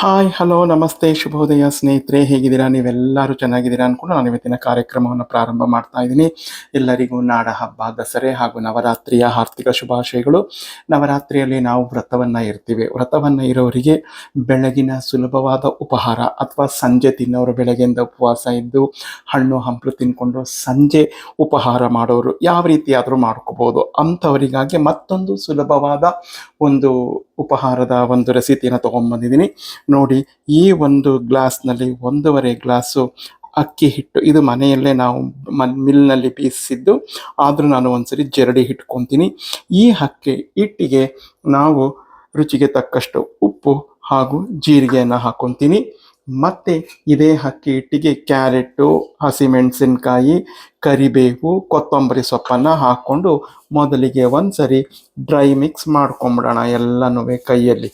Hi hello ನಮಸ್ತೆ, ಶುಭೋದಯ ಸ್ನೇಹಿತರೆ, ಹೇಗಿದ್ದೀರಾ? ನೀವೆಲ್ಲರೂ ಚೆನ್ನಾಗಿದ್ದೀರಾ ಅಂದ್ಕೊಂಡು ನಾನು ಇವತ್ತಿನ ಕಾರ್ಯಕ್ರಮವನ್ನು ಪ್ರಾರಂಭ ಮಾಡ್ತಾ ಇದ್ದೀನಿ. ಎಲ್ಲರಿಗೂ ನಾಡ ಹಬ್ಬ, ದಸರೆ ಹಾಗೂ ನವರಾತ್ರಿಯ ಆರ್ಥಿಕ ಶುಭಾಶಯಗಳು. ನವರಾತ್ರಿಯಲ್ಲಿ ನಾವು ವ್ರತವನ್ನು ಇರ್ತೀವಿ. ವ್ರತವನ್ನು ಇರೋರಿಗೆ ಬೆಳಗಿನ ಸುಲಭವಾದ ಉಪಹಾರ ಅಥವಾ ಸಂಜೆ ತಿನ್ನೋರು ಬೆಳಗ್ಗೆಯಿಂದ ಉಪವಾಸ ಇದ್ದು ಹಣ್ಣು, ಹಂಪಲು ತಿನ್ಕೊಂಡು ಸಂಜೆ ಉಪಹಾರ ಮಾಡೋರು ಯಾವ ರೀತಿಯಾದರೂ ಮಾಡ್ಕೋಬೋದು. ಅಂಥವರಿಗಾಗಿ ಮತ್ತೊಂದು ಸುಲಭವಾದ ಒಂದು ಉಪಹಾರದ ಒಂದು ರೆಸಿಪಿಯನ್ನು ತೊಗೊಂಬಂದಿದ್ದೀನಿ ನೋಡಿ, ಈ ಒಂದು ಗ್ಲಾಸ್ನಲ್ಲಿ ಒಂದೂವರೆ ಗ್ಲಾಸು ಅಕ್ಕಿ ಹಿಟ್ಟು. ಇದು ಮನೆಯಲ್ಲೇ ನಾವು ಮನ್, ಮಿಲ್ನಲ್ಲಿ ಬೀಸಿದ್ದು ಆದರೂ ನಾನು ಒಂದ್ಸರಿ ಜರಡಿ ಇಟ್ಕೊತೀನಿ ಈ ಅಕ್ಕಿ ಹಿಟ್ಟಿಗೆ ನಾವು ರುಚಿಗೆ ತಕ್ಕಷ್ಟು ಉಪ್ಪು ಹಾಗೂ ಜೀರಿಗೆಯನ್ನು ಹಾಕ್ಕೊತೀನಿ ಮತ್ತು ಇದೇ ಅಕ್ಕಿ ಹಿಟ್ಟಿಗೆ ಕ್ಯಾರೆಟು ಹಸಿಮೆಣಸಿನ್ಕಾಯಿ ಕರಿಬೇವು, ಕೊತ್ತಂಬರಿ ಸೊಪ್ಪನ್ನು ಹಾಕ್ಕೊಂಡು ಮೊದಲಿಗೆ ಒಂದ್ಸರಿ ಡ್ರೈ ಮಿಕ್ಸ್ ಮಾಡ್ಕೊಂಬಿಡೋಣ ಎಲ್ಲನೂ ಕೈಯಲ್ಲಿ.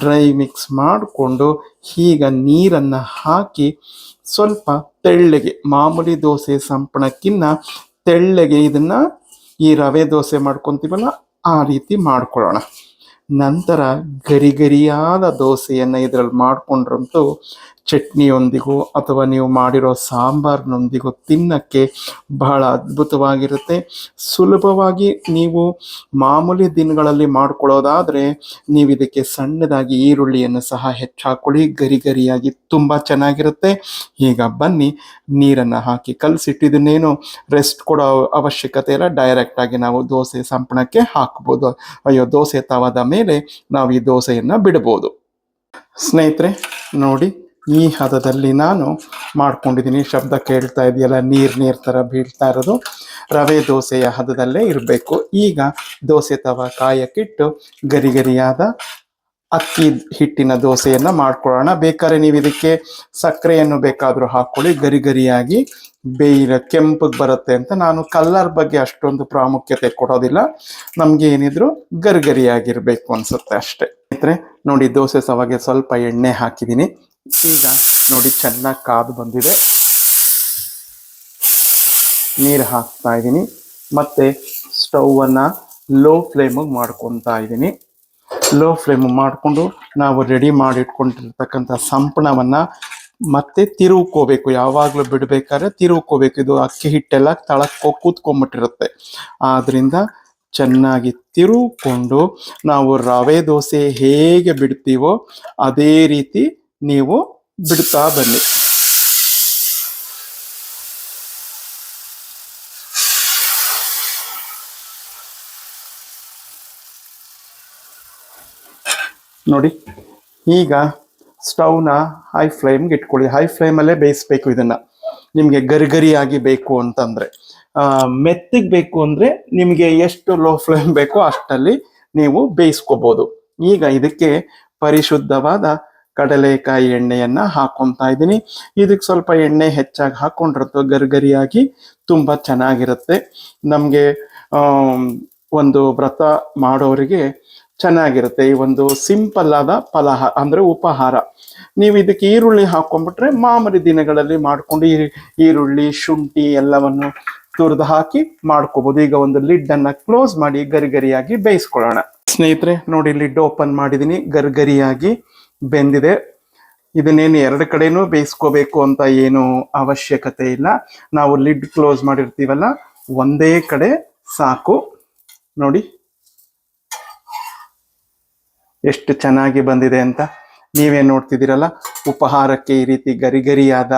ಡ್ರೈ ಮಿಕ್ಸ್ ಮಾಡಿಕೊಂಡು ಈಗ ನೀರನ್ನು ಹಾಕಿ ಸ್ವಲ್ಪ ತೆಳ್ಳಗೆ, ಮಾಮೂಲಿ ದೋಸೆ ಸಂಪಣಕ್ಕಿನ್ನ ತೆಳ್ಳಗೆ ಇದನ್ನು ಈ ರವೆ ದೋಸೆ ಮಾಡ್ಕೊತೀವಲ್ಲ ಆ ರೀತಿ ಮಾಡ್ಕೊಳ್ಳೋಣ. ನಂತರ ಗರಿ ಗರಿಯಾದ ದೋಸೆಯನ್ನು ಇದರಲ್ಲಿ ಮಾಡಿಕೊಂಡ್ರಂತೂ ಚಟ್ನಿಯೊಂದಿಗೂ ಅಥವಾ ನೀವು ಮಾಡಿರೋ ಸಾಂಬಾರ್ನೊಂದಿಗೂ ತಿನ್ನಕ್ಕೆ ಬಹಳ ಅದ್ಭುತವಾಗಿರುತ್ತೆ. ಸುಲಭವಾಗಿ ನೀವು ಮಾಮೂಲಿ ದಿನಗಳಲ್ಲಿ ಮಾಡ್ಕೊಳ್ಳೋದಾದರೆ ನೀವು ಇದಕ್ಕೆ ಸಣ್ಣದಾಗಿ ಈರುಳ್ಳಿಯನ್ನು ಸಹ ಹೆಚ್ಚಾಕೊಳ್ಳಿ. ಗರಿ ಗರಿಯಾಗಿ ತುಂಬ ಚೆನ್ನಾಗಿರುತ್ತೆ. ಈಗ ಬನ್ನಿ, ನೀರನ್ನು ಹಾಕಿ ಕಲಸಿಟ್ಟಿದ್ದನ್ನೇನು ರೆಸ್ಟ್ ಕೊಡೋ ಅವಶ್ಯಕತೆ ಇಲ್ಲ. ಡೈರೆಕ್ಟಾಗಿ ನಾವು ದೋಸೆ ಸಂಪಣಕ್ಕೆ ಹಾಕ್ಬೋದು. ಅಯ್ಯೋ, ದೋಸೆ ತವಾದ ಮೇಲೆ ನಾವು ಈ ದೋಸೆಯನ್ನು ಬಿಡ್ಬೋದು. ಸ್ನೇಹಿತರೆ, ನೋಡಿ. ಈ ಹದದಲ್ಲಿ ನಾನು ಮಾಡ್ಕೊಂಡಿದ್ದೀನಿ. ಶಬ್ದ ಕೇಳ್ತಾ ಇದೆಯಲ್ಲ, ನೀರು ನೀರು ಥರ ಬೀಳ್ತಾ ಇರೋದು. ರವೆ ದೋಸೆಯ ಹದದಲ್ಲೇ ಇರಬೇಕು. ಈಗ ದೋಸೆ ತವ ಕಾಯಕ್ಕಿಟ್ಟು ಗರಿ ಗರಿಯಾದ ಅಕ್ಕಿ ಹಿಟ್ಟಿನ ದೋಸೆಯನ್ನು ಮಾಡ್ಕೊಳ್ಳೋಣ. ಬೇಕಾದ್ರೆ ನೀವು ಇದಕ್ಕೆ ಸಕ್ಕರೆಯನ್ನು ಬೇಕಾದರೂ ಹಾಕ್ಕೊಳ್ಳಿ. ಗರಿ ಗರಿಯಾಗಿ ಬೇಯಿರ ಕೆಂಪಗೆ ಬರುತ್ತೆ ಅಂತ ನಾನು ಕಲ್ಲರ್ ಬಗ್ಗೆ ಅಷ್ಟೊಂದು ಪ್ರಾಮುಖ್ಯತೆ ಕೊಡೋದಿಲ್ಲ. ನಮಗೆ ಏನಿದ್ರು ಗರಿಗರಿಯಾಗಿರಬೇಕು ಅನ್ಸುತ್ತೆ ಅಷ್ಟೇ. ಸ್ನೇಹಿತರೆ, ನೋಡಿ ದೋಸೆ ಸವಾಗೆ ಸ್ವಲ್ಪ ಎಣ್ಣೆ ಹಾಕಿದ್ದೀನಿ. ಈಗ ನೋಡಿ ಚೆನ್ನಾಗಿ ಕಾದು ಬಂದಿದೆ. ನೀರು ಹಾಕ್ತಾ ಇದ್ದೀನಿ ಮತ್ತೆ ಸ್ಟೌವನ್ನು ಲೋ ಫ್ಲೇಮಿಗೆ ಮಾಡ್ಕೊತಾ ಇದ್ದೀನಿ ಲೋ ಫ್ಲೇಮ್ ಮಾಡಿಕೊಂಡು ನಾವು ರೆಡಿ ಮಾಡಿಟ್ಕೊಂಡಿರ್ತಕ್ಕಂಥ ಸಂಪಣವನ್ನು ಮತ್ತೆ ತಿರುವುಕೋಬೇಕು. ಯಾವಾಗಲೂ ಬಿಡಬೇಕಾದ್ರೆ ತಿರುವ್ಕೋಬೇಕು. ಇದು ಅಕ್ಕಿ ಹಿಟ್ಟೆಲ್ಲ ತಳಕ್ಕೋ ಕೂತ್ಕೊಂಡ್ಬಿಟ್ಟಿರುತ್ತೆ ಆದ್ದರಿಂದ ಚೆನ್ನಾಗಿ ತಿರುವ್ಕೊಂಡು ನಾವು ರವೆ ದೋಸೆ ಹೇಗೆ ಬಿಡ್ತೀವೋ ಅದೇ ರೀತಿ ನೀವು ಬಿಡ್ತಾ ಬನ್ನಿ. ನೋಡಿ, ಈಗ ಸ್ಟವ್ನ ಹೈ ಫ್ಲೇಮ್ಗೆ ಇಟ್ಕೊಳ್ಳಿ. ಹೈ ಫ್ಲೇಮಲ್ಲೇ ಬೇಯಿಸ್ಬೇಕು ಇದನ್ನು. ನಿಮಗೆ ಗರಿಗರಿಯಾಗಿ ಬೇಕು ಅಂತಂದರೆ. ಮೆತ್ತಿಗೆ ಬೇಕು ಅಂದರೆ ನಿಮಗೆ ಎಷ್ಟು ಲೋ ಫ್ಲೇಮ್ ಬೇಕೋ ಅಷ್ಟಲ್ಲಿ ನೀವು ಬೇಯಿಸ್ಕೋಬೋದು. ಈಗ ಇದಕ್ಕೆ ಪರಿಶುದ್ಧವಾದ ಕಡಲೆಕಾಯಿ ಎಣ್ಣೆಯನ್ನು ಹಾಕೊಂತಾ ಇದ್ದೀನಿ. ಇದಕ್ಕೆ ಸ್ವಲ್ಪ ಎಣ್ಣೆ ಹೆಚ್ಚಾಗಿ ಹಾಕೊಂಡ್ರದ್ದು ಗರಿಗರಿಯಾಗಿ ತುಂಬ ಚೆನ್ನಾಗಿರುತ್ತೆ. ನಮಗೆ ಒಂದು ವ್ರತ ಮಾಡೋರಿಗೆ ಚೆನ್ನಾಗಿರುತ್ತೆ. ಈ ಒಂದು ಸಿಂಪಲ್ ಆದ ಅಂದ್ರೆ ಉಪಹಾರ. ನೀವು ಇದಕ್ಕೆ ಈರುಳ್ಳಿ ಹಾಕೊಂಡ್ಬಿಟ್ರೆ ಮಾಮೂಲಿ ದಿನಗಳಲ್ಲಿ ಮಾಡ್ಕೊಂಡು ಈರುಳ್ಳಿ, ಶುಂಠಿ ಎಲ್ಲವನ್ನು ತುರಿದು ಹಾಕಿ ಮಾಡ್ಕೋಬಹುದು ಈಗ ಒಂದು ಲಿಡ್ ಅನ್ನ ಕ್ಲೋಸ್ ಮಾಡಿ ಗರಿಗರಿಯಾಗಿ ಬೇಯಿಸ್ಕೊಳ್ಳೋಣ. ಸ್ನೇಹಿತರೆ, ನೋಡಿ, ಲಿಡ್ ಓಪನ್ ಮಾಡಿದೀನಿ ಗರಿಗರಿಯಾಗಿ. ಬೆಂದಿದೆ. ಇದನ್ನೇನು ಎರಡು ಕಡೆನೂ ಬೇಯಿಸ್ಕೋಬೇಕು ಅಂತ ಏನು ಅವಶ್ಯಕತೆ ಇಲ್ಲ. ನಾವು ಲಿಡ್ ಕ್ಲೋಸ್ ಮಾಡಿರ್ತೀವಲ್ಲ, ಒಂದೇ ಕಡೆ ಸಾಕು. ನೋಡಿ. ಎಷ್ಟು ಚೆನ್ನಾಗಿ ಬಂದಿದೆ ಅಂತ. ನೀವೇ ನೋಡ್ತಿದ್ದೀರಲ್ಲ, ಉಪಹಾರಕ್ಕೆ ಈ ರೀತಿ ಗರಿಗರಿಯಾದ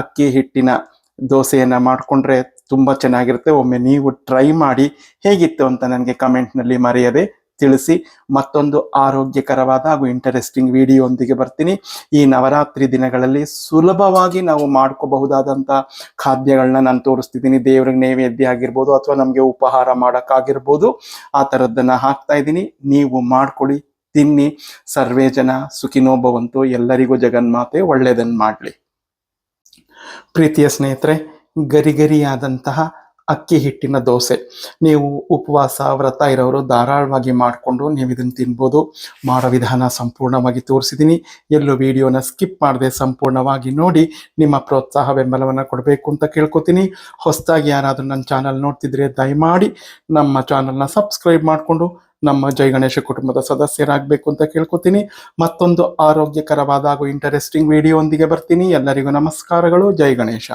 ಅಕ್ಕಿ ಹಿಟ್ಟಿನ ದೋಸೆಯನ್ನು ಮಾಡಿಕೊಂಡ್ರೆ ತುಂಬ ಚೆನ್ನಾಗಿರುತ್ತೆ. ಒಮ್ಮೆ ನೀವು ಟ್ರೈ ಮಾಡಿ ಹೇಗಿತ್ತು ಅಂತ ನನಗೆ ಕಮೆಂಟ್ನಲ್ಲಿ ಮರೆಯದೆ. ತಿಳಿಸಿ ಮತ್ತೊಂದು ಆರೋಗ್ಯಕರವಾದ ಹಾಗೂ ಇಂಟರೆಸ್ಟಿಂಗ್ ವಿಡಿಯೋಂದಿಗೆ ಬರ್ತೀನಿ. ಈ ನವರಾತ್ರಿ ದಿನಗಳಲ್ಲಿ ಸುಲಭವಾಗಿ ನಾವು ಮಾಡ್ಕೋಬಹುದಾದಂಥ ಖಾದ್ಯಗಳನ್ನ ನಾನು ತೋರಿಸ್ತಿದ್ದೀನಿ. ದೇವ್ರಿಗೆ ನೈವೇದ್ಯ ಆಗಿರ್ಬೋದು ಅಥವಾ ನಮಗೆ ಉಪಹಾರ ಮಾಡೋಕ್ಕಾಗಿರ್ಬೋದು. ಆ ಥರದ್ದನ್ನು ಹಾಕ್ತಾ ಇದ್ದೀನಿ. ನೀವು ಮಾಡ್ಕೊಳ್ಳಿ, ತಿನ್ನಿ. ಸರ್ವೇ ಜನ ಸುಖಿನೋ ಭವಂತು. ಎಲ್ಲರಿಗೂ ಜಗನ್ಮಾತೆ ಒಳ್ಳೆಯದನ್ನು ಮಾಡಲಿ. ಪ್ರೀತಿಯ ಸ್ನೇಹಿತರೆ, ಗರಿಗರಿಯಾದಂತಹ ಅಕ್ಕಿ ಹಿಟ್ಟಿನ ದೋಸೆ. ನೀವು ಉಪವಾಸ, ವ್ರತ ಇರೋರು ಧಾರಾಳವಾಗಿ ಮಾಡಿಕೊಂಡು ನೀವು ಇದನ್ನು ತಿನ್ಬೋದು. ಮಾಡೋ ವಿಧಾನ ಸಂಪೂರ್ಣವಾಗಿ ತೋರಿಸಿದ್ದೀನಿ. ಎಲ್ಲೂ ವಿಡಿಯೋನ ಸ್ಕಿಪ್ ಮಾಡದೆ ಸಂಪೂರ್ಣವಾಗಿ ನೋಡಿ, ನಿಮ್ಮ ಪ್ರೋತ್ಸಾಹ ಬೆಂಬಲವನ್ನು ಕೊಡಬೇಕು ಅಂತ ಕೇಳ್ಕೊತೀನಿ. ಹೊಸದಾಗಿ ಯಾರಾದರೂ ನನ್ನ ಚಾನಲ್ ನೋಡ್ತಿದ್ರೆ ದಯಮಾಡಿ ನಮ್ಮ ಚಾನಲ್ನ ಸಬ್ಸ್ಕ್ರೈಬ್ ಮಾಡಿಕೊಂಡು ನಮ್ಮ ಜೈ ಗಣೇಶ ಕುಟುಂಬದ ಸದಸ್ಯರಾಗಬೇಕು ಅಂತ ಕೇಳ್ಕೊತೀನಿ. ಮತ್ತೊಂದು ಆರೋಗ್ಯಕರವಾದ ಹಾಗೂ ಇಂಟರೆಸ್ಟಿಂಗ್ ವಿಡಿಯೋ ಒಂದಿಗೆ ಬರ್ತೀನಿ. ಎಲ್ಲರಿಗೂ ನಮಸ್ಕಾರಗಳು. ಜೈ ಗಣೇಶ.